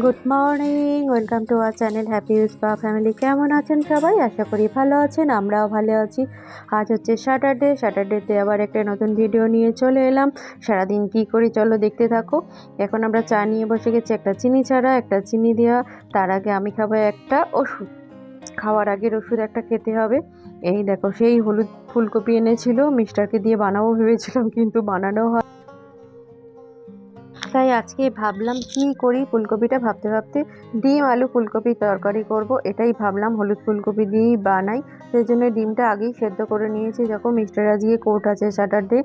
Good morning welcome to our channel happy ইউসপা family কেমন আছেন সবাই? আশা করি ভালো আছেন, আমরাও ভালো আছি। আজ হচ্ছে স্যাটারডে স্যাটারডেতে আবার একটা নতুন ভিডিও নিয়ে চলে এলাম। সারাদিন কী করি চলো দেখতে থাকো। এখন আমরা চা নিয়ে বসে গেছি, একটা চিনি ছাড়া, একটা চিনি দেওয়া। তার আগে আমি খাব একটা ওষুধ। খাওয়ার আগের ওষুধ একটা খেতে হবে। এই দেখো, সেই হলুদ ফুলকপি এনেছিল মিস্টারকে দিয়ে বানাবো ভেবেছিলাম, কিন্তু বানানো হয় তাই আজকে ভাবলাম কি করি ফুলকপিটা ভাবতে ভাবতে ডিম, আলু, ফুলকপি তরকারি করব। এটাই ভাবলাম, হলুদ ফুলকপি দিয়েই বানাই। সেই জন্য ডিমটা আগেই সেদ্ধ করে নিয়েছি। যখন মিস্টার আজকে কোর্ট আছে স্যাটারডে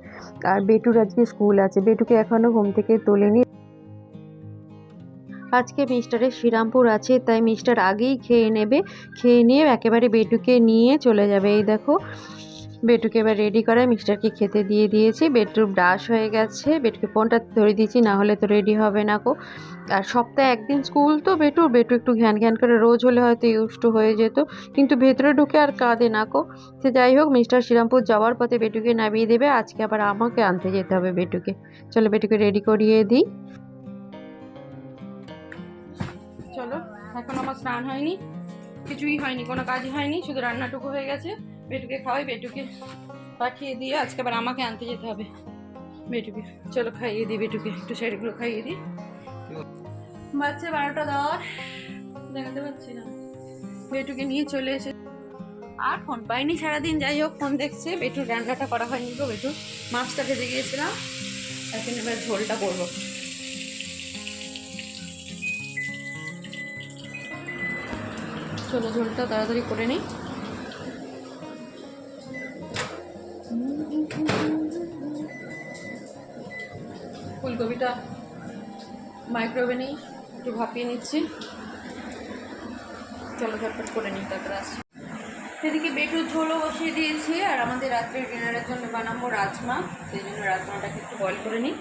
আর বেটুর আজকে স্কুল আছে। বেটুকে এখনও ঘুম থেকে তোলেনি। আজকে মিস্টারের শ্রীরামপুর আছে, তাই মিস্টার আগেই খেয়ে নেবে। খেয়ে নিয়ে একেবারে বেটুকে নিয়ে চলে যাবে। এই দেখো বেটুকে এবার রেডি করায় মিস্টারকে খেতে দিয়ে দিয়েছি। বেটুর ব্রাশ হয়ে গেছে। বেটুকে ফোনটা ধরে দিয়েছি, না হলে তো রেডি হবে না কো আর সপ্তাহে একদিন স্কুল তো বেটু বেটু একটু ঘ্যান ঘ্যান করে রোজ হলে হয়তো ইউজ হয়ে যেত। কিন্তু ভেতরে ঢুকে আর কাঁদে না কো সে যাই হোক, মিস্টার শ্রীরামপুর যাওয়ার পথে বেটুকে নামিয়ে দেবে। আজকে আবার আমাকে আনতে যেতে হবে বেটুকে। চলো বেটুকে রেডি করিয়ে দিই। চলো, এখন আমার স্নান হয়নি। কিছুই হয়নি, কোনো কাজই হয়নি, শুধু রান্নাটুকু হয়ে গেছে। বেটুকে খাওয়াই বেটুকে পাঠিয়ে দিয়ে আজকে আবার আমাকে আনতে যেতে হবে। বেটুকে চলো খাইয়ে দিই বেটুকে একটু সাইডগুলো খাইয়ে দিই। বাচ্চা বারোটা দশ, দেখাতে পারছি না। বেটুকে নিয়ে চলে এসে আর ফোন পাইনি সারাদিন, যাই হোক, ফোন দেখছে। বেটুর রান্নাটা করা হয়নি গো বেটু মাছটা ভেজে গিয়েছিলাম এখন এবার ঝোলটা করব। চলো ঝোলটা তাড়াতাড়ি করে নিই। ফুলকপিটা মাইক্রোওভেনেই একটু ভাপিয়ে নিচ্ছি। চলো ঝটপট করে নিই, তারপরে আসছি। সেদিকে বেটুর ঝোলও বসিয়ে দিয়েছি, আর আমাদের রাত্রের ডিনারের জন্য বানাবো রাজমা। সেই জন্য রাজমাটাকে একটু বয়েল করে নিই।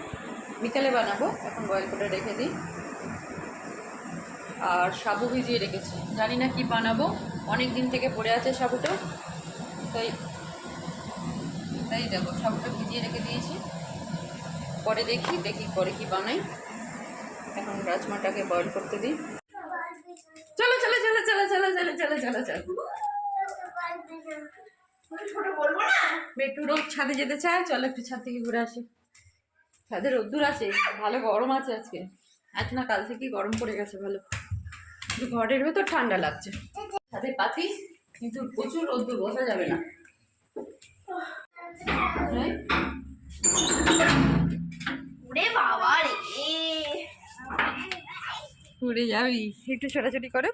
বিকালে বানাবো, এখন বয়েল করে রেখে দিই। আর সাবু ভিজিয়ে রেখেছি। জানি না কি বানাবো অনেক দিন থেকে পড়ে আছে সাবুটা, তাই তাই দেখো সাবুটা ভিজিয়ে রেখে দিয়েছি। পরে দেখি দেখি পরে কি বানাই। এখন রাজমাটাকে বয়েল করতে দিই। চলো চলো চলো চলো চলো চলো চলো চলো চলো। একটু রোদ ছাদে যেতে চায়, চলো একটু ছাদ থেকে ঘুরে আসি। ছাদে রোদ্দুর আছে, ভালো গরম আছে আজকে। আজ না কাল থেকেই গরম পড়ে গেছে, ভালো। ঘরের ভেতর ঠান্ডা লাগছে। ছাদে পাতি, কিন্তু প্রচুর রোদ্দুর, বসা যাবে না। উড়ে যাবি। একটু ছোটাছুটি করো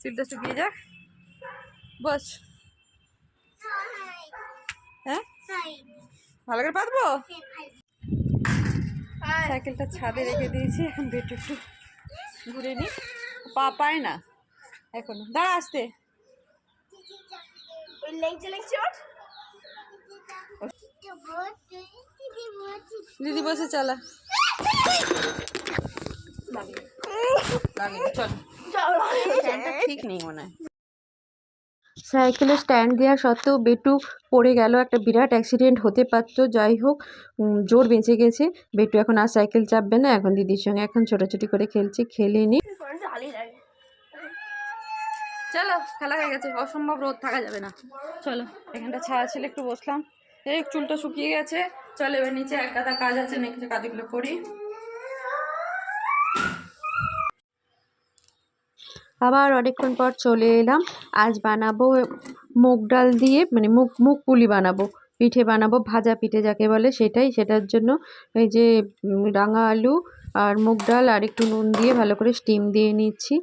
চুলটা শুকিয়ে যাক। বস। হ্যাঁ? ভালো করে পাতবো? সাইকেলটা ছাদে রেখে দিয়েছি এখন বেটু একটু ঘুরে নি। পা পায় না। এখন। দাঁড়া আসতে। ওই ওঠ। দিদি বসে চালা। লাগে চল। স্ট্যান্ডটা ঠিক নেই মনে হয়। সাইকেলে স্ট্যান্ড দেওয়া সত্ত্বেও বেটু পড়ে গেল। একটা বিরাট অ্যাক্সিডেন্ট হতে পারত যাই হোক জোর বেঁচে গেছে। বেটু এখন আর সাইকেল চাপবে না এখন দিদির সঙ্গে এখন ছোটাছুটি করে খেলছে খেলে নি। চলো খেলা হয়ে গেছে। অসম্ভব রোদ থাকা যাবে না। চলো এখানটা ছায়া ছিল একটু বসলাম। এই চুলটা শুকিয়ে গেছে। চলে এবার নিচে এক গাদা কাজ আছে নিচে কাজগুলো করি। আবার অনেকক্ষণ পর চলে এলাম। আজ বানাবো মুগ ডাল দিয়ে মানে মুগ মুগ পুলি বানাবো। পিঠে বানাবো, ভাজা পিঠে যাকে বলে সেটাই। সেটার জন্য এই যে রাঙা আলু আর মুগ ডাল আর একটু নুন দিয়ে ভালো করে স্টিম দিয়ে নিচ্ছি।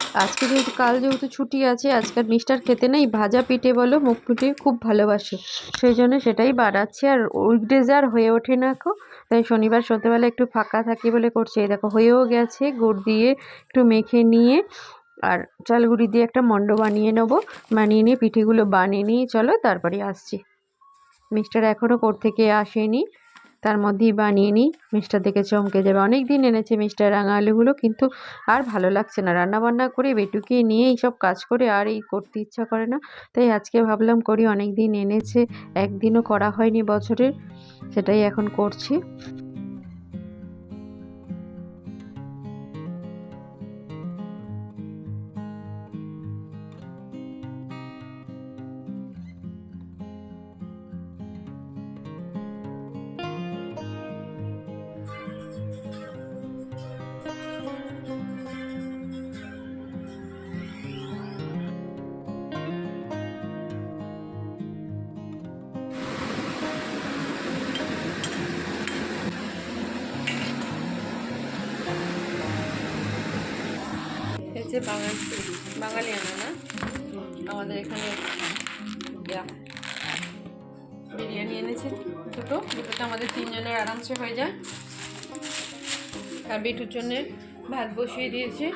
আজকে যেহেতু, কাল যেহেতু ছুটি আছে আজকাল মিস্টার খেতে নেই, ভাজা পিঠে বলো, মুখ পিঠে খুব ভালোবাসে। সেই জন্য সেটাই বানাচ্ছি আর উইকডেজ আর হয়ে ওঠে না কো। তাই শনিবার, সন্ধ্যেবেলা একটু ফাঁকা থাকি বলে করছি। এই দেখো, হয়েও গেছে, গুড় দিয়ে একটু মেখে নিয়ে, আর চালগুড়ি দিয়ে একটা মণ্ড বানিয়ে নেব। বানিয়ে নিয়ে পিঠেগুলো বানিয়ে নিয়ে চলো, তারপরে আসছি। মিস্টার এখনও কোর্ট থেকে আসেনি। তার মধ্যেই বানিয়ে নিই। মিষ্টার দেখে চমকে যাবে। অনেক দিন এনেছে মিষ্টার রাঙা আলুগুলো কিন্তু আর ভালো লাগছে না। রান্না বান্না করে বেটুকিয়ে নিয়ে এইসব কাজ করে আর এই করতে ইচ্ছা করে না। তাই আজকে ভাবলাম করি অনেক দিন এনেছে, একদিনও করা হয়নি বছরের। সেটাই এখন করছি। এনেছে বাঙালি বাঙালি আনা না? আমাদের এখানে বিরিয়ানি এনেছে দুটো। দুটোতে আমাদের তিনজনের আরামসে হয়ে যায়। আর বেটুর জন্য ভাত বসিয়ে দিয়েছে।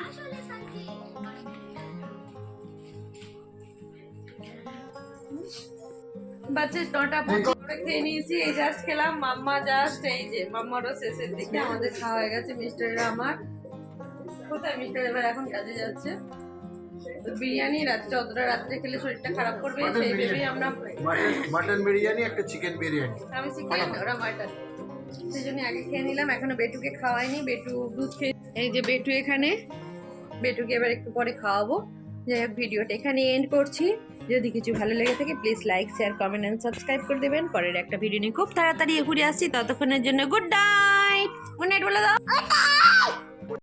বাচ্চা নটা পঁচিশ খেয়ে নিয়েছি। এই জাস্ট খেলাম। মাম্মা জাস্ট এই যে, মাম্মারও শেষের দিকে আমাদের খাওয়া হয়ে গেছে। মিস্টারের আমার। কোথায় মিস্টার এবার এখন কাজে যাচ্ছে। তো বিরিয়ানি রাত্রে অতটা রাত্রে খেলে শরীরটা খারাপ করবে সেই ভেবেই বিরিয়ানি। আমরা মাটন বিরিয়ানি একটা চিকেন বিরিয়ানি। আমি চিকেন ওরা মাটন সেই জন্য আগে খেয়ে নিলাম এখনও বেটুকে খাওয়াইনি বেটু দুধ খেয়ে এই যে বেটু এখানে বেটুকে এবার একটু পরে খাওয়াবো। যাই হোক ভিডিওটা এখানে এন্ড করছি। যদি কিছু ভালো লেগে থাকে please like share comment and subscribe করে দেবেন। পরের একটা ভিডিও নিয়ে খুব তাড়াতাড়ি ঘুরে আসছি। ততক্ষণের জন্য গুড নাইট গুড নাইট বলে দাও।